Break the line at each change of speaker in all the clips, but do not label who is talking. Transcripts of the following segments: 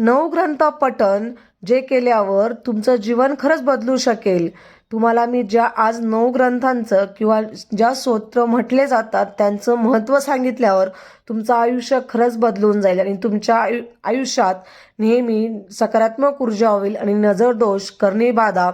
नवग्रंथ पठण जे केल्यावर तुमचं जीवन खरंच बदलू शकेल. तुम्हाला मी ज्या आज नऊ ग्रंथांचं किंवा ज्या स्तोत्र म्हटले जातात त्यांचं महत्त्व सांगितल्यावर तुमचं आयुष्य खरंच बदलून जाईल आणि तुमच्या आयु आयुष्यात नेहमी सकारात्मक ऊर्जा होईल आणि नजर दोष करणे बाधा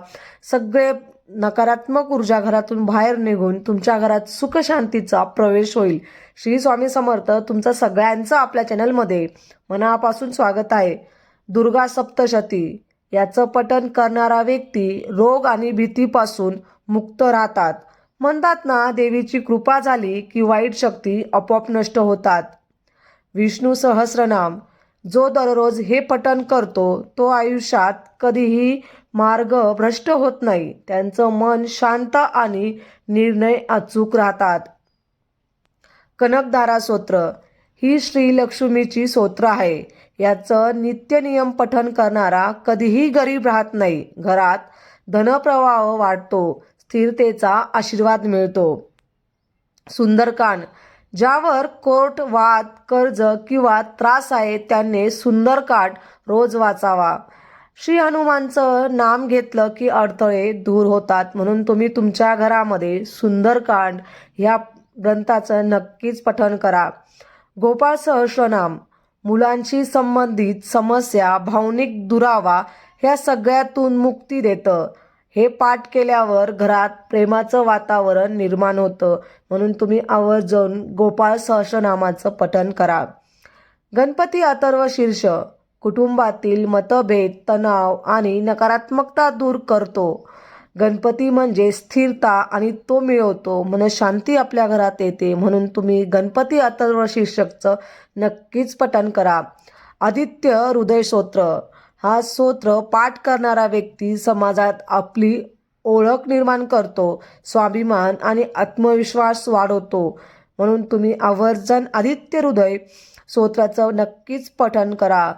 सगळे नकारात्मक ऊर्जा घरातून बाहेर निघून तुमच्या घरात सुखशांतीचा प्रवेश होईल. श्री स्वामी समर्थ तुमचं सगळ्यांचं आपल्या चॅनलमध्ये मनापासून स्वागत आहे. दुर्गा सप्तशती याचं पठण करणारा व्यक्ती रोग आणि भीतीपासून मुक्त राहतात. म्हणतात ना देवीची कृपा झाली की वाईट शक्ती आपोआप नष्ट होतात. विष्णू सहस्रनाम जो दररोज हे पठण करतो तो आयुष्यात कधीही मार्ग भ्रष्ट होत नाही. त्यांचं मन शांत आणि निर्णय अचूक राहतात. कनकधारा स्तोत्र ही श्रीलक्ष्मीची स्तोत्र आहे. याचं नित्यनियम पठन करणारा कधीही गरीब राहत नाही. घरात धनप्रवाह वाढतो स्थिरतेचा आशीर्वाद मिळतो. सुंदरकांड. ज्यावर कोर्ट वाद कर्ज किंवा त्रास आहे त्यांनी सुंदरकांड रोज वाचावा. श्री हनुमानचं नाम घेतलं की अडथळे दूर होतात. म्हणून तुम्ही तुमच्या घरामध्ये सुंदरकांड ह्या ग्रंथाचं नक्कीच पठन करा. गोपाळ सहस्रनाम मुलांशी संबंधित समस्या भावनिक दुरावा ह्या सगळ्यातून मुक्ती देतं. हे पाठ केल्यावर घरात प्रेमाचं वातावरण निर्माण होतं. म्हणून तुम्ही आवर्जून गोपाळ सहस्रनामाचं पठन करा. गणपती अथर्व शीर्ष कुटुंबातील मतभेद तणाव आणि नकारात्मकता दूर करतो. गणपती म्हणजे स्थिरता आणि तो मिळवतो. मन शांती आपल्या घरात येते. म्हणून तुम्ही गणपती अथर्व शीर्षकचं नक्कीच पठन करा. आदित्य हृदय स्तोत्र. हा स्तोत्र पाठ करणारा व्यक्ती समाजात आपली ओळख निर्माण करतो स्वाभिमान आणि आत्मविश्वास वाढवतो. म्हणून तुम्ही आवर्जन आदित्य हृदय स्तोत्राचं नक्कीच पठन करा.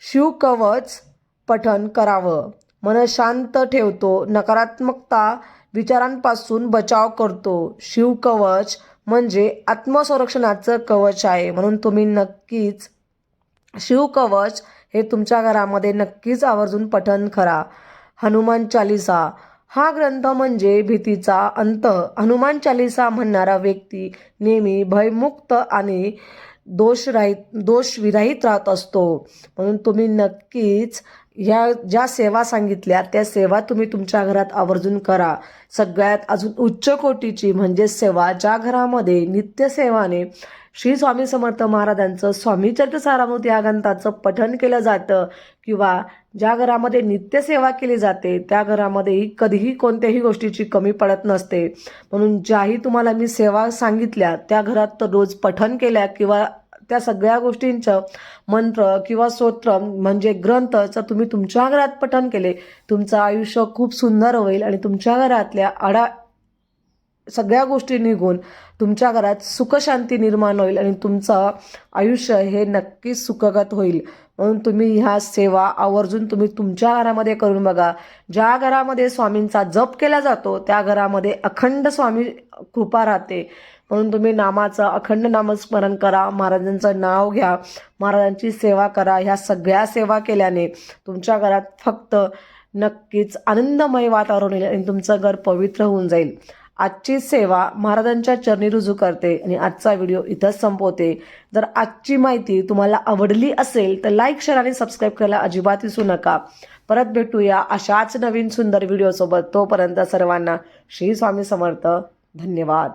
शिवकवच पठन करावं. मन शांत ठेवतो नकारात्मकता विचारांपासून बचाव करतो. शिवकवच म्हणजे आत्मसंरक्षणाचं कवच आहे. म्हणून तुम्ही नक्कीच शिवकवच हे तुमच्या घरामध्ये नक्कीच आवर्जून पठन करा. हनुमान चालिसा. हा ग्रंथ म्हणजे भीतीचा अंत. हनुमान चालिसा म्हणणारा व्यक्ती नेहमी भयमुक्त आणि दोषराहित दोषविरहित राहत असतो. म्हणून तुम्ही नक्कीच ह्या ज्या सेवा सांगितल्या त्या सेवा तुम्ही तुमच्या घरात आवर्जून करा. सगळ्यात अजून उच्च कोटीची म्हणजे सेवा ज्या घरामध्ये नित्यसेवाने श्री स्वामी समर्थ महाराजांचं स्वामीचरित्र सारामृत या ग्रंथाचं पठण केलं जातं किंवा ज्या घरामध्ये नित्यसेवा केली जाते त्या घरामध्येही कधीही कोणत्याही गोष्टीची कमी पडत नसते. म्हणून ज्याही तुम्हाला मी सेवा सांगितल्या त्या घरात तर रोज पठण केल्या किंवा त्या सगळ्या गोष्टींचं मंत्र किंवा स्तोत्र म्हणजे ग्रंथ जर तुम्ही तुमच्या घरात पठण केले. तुमचं आयुष्य खूप सुंदर होईल आणि तुमच्या घरातल्या आडा सगळ्या गोष्टी निघून तुमच्या घरात सुखशांती निर्माण होईल आणि तुमचं आयुष्य हे नक्कीच सुखगत होईल. म्हणून तुम्ही ह्या सेवा आवर्जून तुम्ही तुमच्या घरामध्ये करून बघा. ज्या घरामध्ये स्वामींचा जप केला जातो त्या घरामध्ये अखंड स्वामी कृपा राहते. म्हणून तुम्ही नामाचं अखंड नामस्मरण करा महाराजांचं नाव घ्या महाराजांची सेवा करा. ह्या सगळ्या सेवा केल्याने तुमच्या घरात फक्त नक्कीच आनंदमय वातावरण येईल आणि तुमचं घर पवित्र होऊन जाईल. आजची सेवा महाराजांच्या चरणी रुजू करते आणि आजचा व्हिडिओ इथंच संपवते. जर आजची माहिती तुम्हाला आवडली असेल तर लाईक शेअर आणि सबस्क्राईब करायला अजिबात विसरू नका. परत भेटूया अशाच नवीन सुंदर व्हिडिओसोबत. तोपर्यंत सर्वांना श्री स्वामी समर्थ. धन्यवाद.